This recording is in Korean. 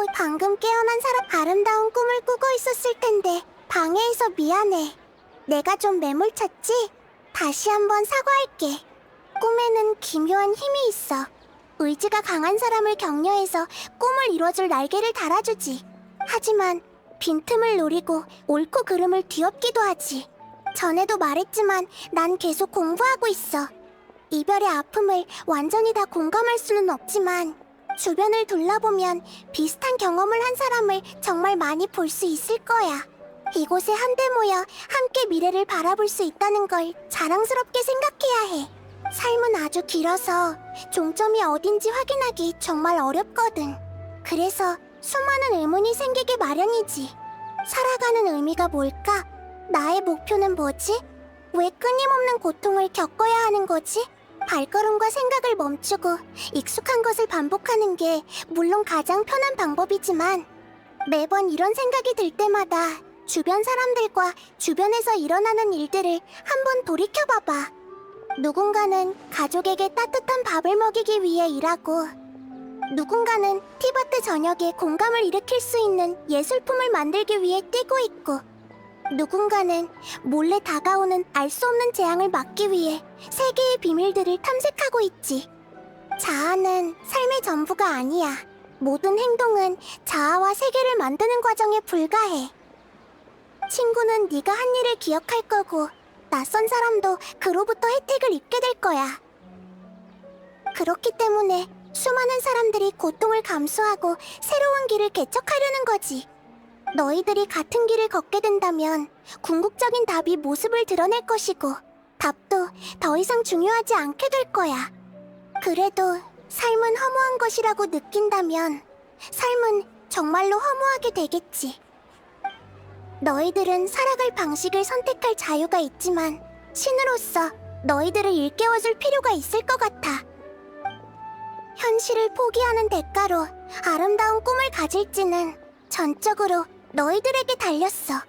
곧 방금 깨어난 사람 아름다운 꿈을 꾸고 있었을 텐데 방해해서 미안해. 내가 좀 매몰 찼지? 다시 한번 사과할게. 꿈에는 기묘한 힘이 있어. 의지가 강한 사람을 격려해서 꿈을 이뤄줄 날개를 달아주지. 하지만 빈틈을 노리고 옳고 그름을 뒤엎기도 하지. 전에도 말했지만 난 계속 공부하고 있어. 이별의 아픔을 완전히 다 공감할 수는 없지만 주변을 둘러보면 비슷한 경험을 한 사람을 정말 많이 볼 수 있을 거야. 이곳에 한데 모여 함께 미래를 바라볼 수 있다는 걸 자랑스럽게 생각해야 해. 삶은 아주 길어서 종점이 어딘지 확인하기 정말 어렵거든. 그래서 수많은 의문이 생기게 마련이지. 살아가는 의미가 뭘까? 나의 목표는 뭐지? 왜 끊임없는 고통을 겪어야 하는 거지? 발걸음과 생각을 멈추고 익숙한 것을 반복하는 게 물론 가장 편한 방법이지만 매번 이런 생각이 들 때마다 주변 사람들과 주변에서 일어나는 일들을 한번 돌이켜봐봐. 누군가는 가족에게 따뜻한 밥을 먹이기 위해 일하고 누군가는 티바트 저녁에 공감을 일으킬 수 있는 예술품을 만들기 위해 뛰고 있고 누군가는 몰래 다가오는 알 수 없는 재앙을 막기 위해 세계의 비밀들을 탐색하고 있지. 자아는 삶의 전부가 아니야. 모든 행동은 자아와 세계를 만드는 과정에 불과해. 친구는 네가 한 일을 기억할 거고 낯선 사람도 그로부터 혜택을 입게 될 거야. 그렇기 때문에 수많은 사람들이 고통을 감수하고 새로운 길을 개척하려는 거지. 너희들이 같은 길을 걷게 된다면 궁극적인 답이 모습을 드러낼 것이고 답도 더 이상 중요하지 않게 될 거야. 그래도 삶은 허무한 것이라고 느낀다면 삶은 정말로 허무하게 되겠지. 너희들은 살아갈 방식을 선택할 자유가 있지만 신으로서 너희들을 일깨워줄 필요가 있을 것 같아. 현실을 포기하는 대가로 아름다운 꿈을 가질지는 전적으로 너희들에게 달렸어.